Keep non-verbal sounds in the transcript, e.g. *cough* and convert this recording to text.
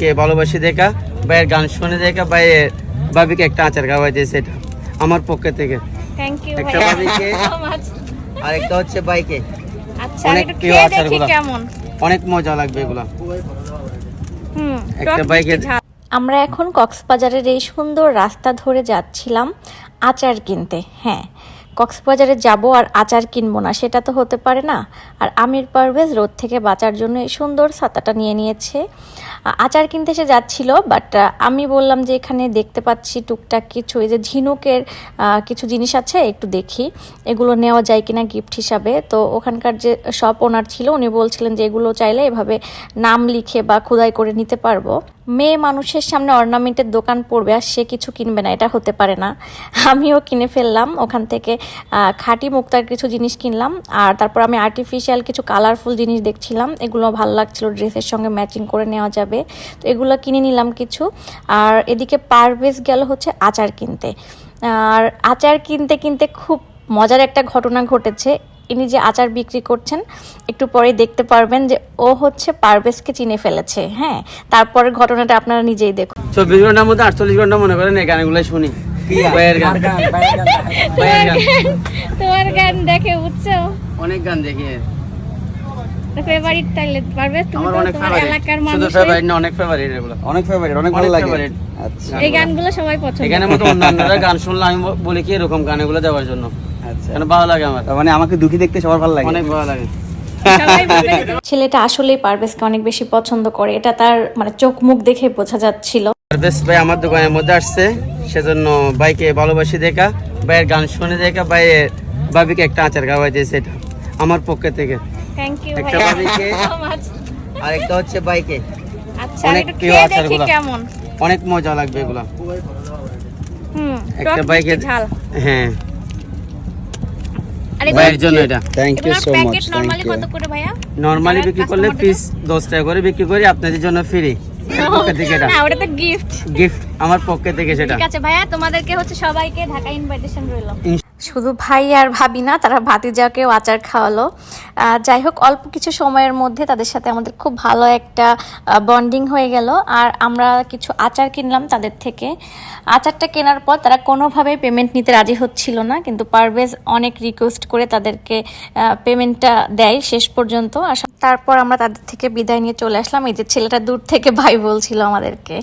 বাইকে ভালোবাসি দেখা ভাইয়ের গান শুনে দেখা ভাইয়ের ভাবিকে একটা আচার খাওয়াই দিয়েছে এটা আমার পক্ষে থেকে। থ্যাংক ইউ একটা ভাবিকে আর একটা হচ্ছে বাইকে আচ্ছা অনেক প্রিয় খেয়ে আচারগুলা। অনেক মজা লাগবে এগুলা। হুম একটা ঝাল। আমরা এখন কক্সবাজারের এই সুন্দর রাস্তা ধরে যাচ্ছিলাম আচার কিনতে হ্যাঁ। কক্সবাজারে যাব আর আচার কিনবো না, সেটা তো হতে পারে না। আর আমির পারভেজ রোদ থেকে বাঁচার জন্য সুন্দর ছাতাটা নিয়ে নিয়েছে। আচার কিনতে এসে যাচ্ছিল বাট আমি বললাম যে এখানে দেখতে পাচ্ছি টুকটাক কিছু, এই যে ঝিনুকের কিছু জিনিস আছে, একটু দেখি। এগুলো নেওয়া যায় কিনা গিফট হিসাবে। তো ওখানকার যে শপ ওনার ছিল, উনি বলছিলেন যে এগুলো চাইলে এভাবে নাম লিখে বা খোদাই করে নিতে পারব। মেয়ে মানুষের সামনে অর্নামেন্টের দোকান পড়বে আর সে কিছু কিনবে না, এটা হতে পারে না। আমিও কিনে ফেললাম, ওখান থেকে খাঁটি মুক্তার কিছু জিনিস কিনলাম, আর তারপর আমি আর্টিফিশিয়াল কিছু কালারফুল জিনিস দেখছিলাম, এগুলো ভালো লাগছিল, ড্রেসের সঙ্গে ম্যাচিং করে নেওয়া যাবে। তো এগুলো কিনে নিলাম কিছু, আর এদিকে পারভেজ গেল হচ্ছে আচার কিনতে। আর আচার কিনতে কিনতে খুব মজার একটা ঘটনা ঘটেছে। ইনি যে আচার বিক্রি করছেন একটু পরে দেখতে পারবেন যে ও হচ্ছে পারভেজকে চিনে ফেলেছে হ্যাঁ? তারপরের ঘটনাটা আপনারা নিজেই দেখুন। চব্বিশ ঘণ্টার মধ্যে আটচল্লিশ ঘণ্টা মনে করেন এই গানগুলো শুনি। গান? ভাইয়ের *laughs* গান। তোমার গান দেখে। বুঝছ? অনেক গান দেখি। ফেভারিট তাইলে পারবে তুমি তোমার ফেভারিট এলাকার শুধু ফেভারিট না অনেক ফেভারিট এগুলো। অনেক ফেভারিট অনেক অনেক ভালো লাগে। আচ্ছা। এই গানগুলো সবাই পছন্দ এখানে মতো অন্যান্যরা গান শুনলে আমি বলি কি এরকম গানগুলো দেওয়ার জন্য। আচ্ছা। কেন ভালো লাগে আমার। মানে আমাকে দুঃখী দেখতে সবার ভালো লাগে। অনেক ভালো লাগে। *laughs* ছেলেটা আসলেই পারভেজকে অনেক বেশি পছন্দ করে। এটা তার মানে চোখ মুখ দেখে বোঝা যাচ্ছিল। বেশ ভাই আমার দোকানের মধ্যে আসছে। সেজন্য বাইকে ভালোবাসি দেখা ভাইয়ের গান শুনে দেখা ভাইয়ের ভাবিকে একটা আচার খাওয়াই দিয়েছে এটা আমার পক্ষে থেকে। থ্যাংক ইউ একটা ভাবিকে আর একটা হচ্ছে বাইকে আচ্ছা অনেক প্রিয় খেয়ে আচার দেখি অনেক মজা লাগবে এগুলা। হুম একটা ঝাল। হ্যাঁ। ভাইয়ের জন্য এটা। Thank you so much thank normally you কত করে ভাইয়া? নর্মালি বিক্রি করলে পিস দশ টাকা করে বিক্রি করি আপনাদের জন্য ফ্রি পক্ষে থেকে এটা। না ওটা তো গিফট গিফট আমার পক্ষে থেকে সেটা। ঠিক আছে ভাইয়া তোমাদেরকে হচ্ছে সবাইকে ঢাকা ইনভাইটেশন রইল। শুধু ভাই আর ভাবি না, তারা ভাতিজাকেও আচার খাওয়ালো। যাই হোক, অল্প কিছু সময়ের মধ্যে তাদের সাথে আমাদের খুব ভালো একটা বন্ডিং হয়ে গেল। আর আমরা কিছু আচার কিনলাম তাদের থেকে। আচারটা কেনার পর তারা কোনোভাবেই পেমেন্ট নিতে রাজি হচ্ছিল না, কিন্তু পারভেজ অনেক রিকোয়েস্ট করে তাদেরকে পেমেন্টটা দেয় শেষ পর্যন্ত। আর তারপর আমরা তাদের থেকে বিদায় নিয়ে চলে আসলাম। এই যে ছেলেটা দূর থেকে ভাই বলছিল আমাদেরকে।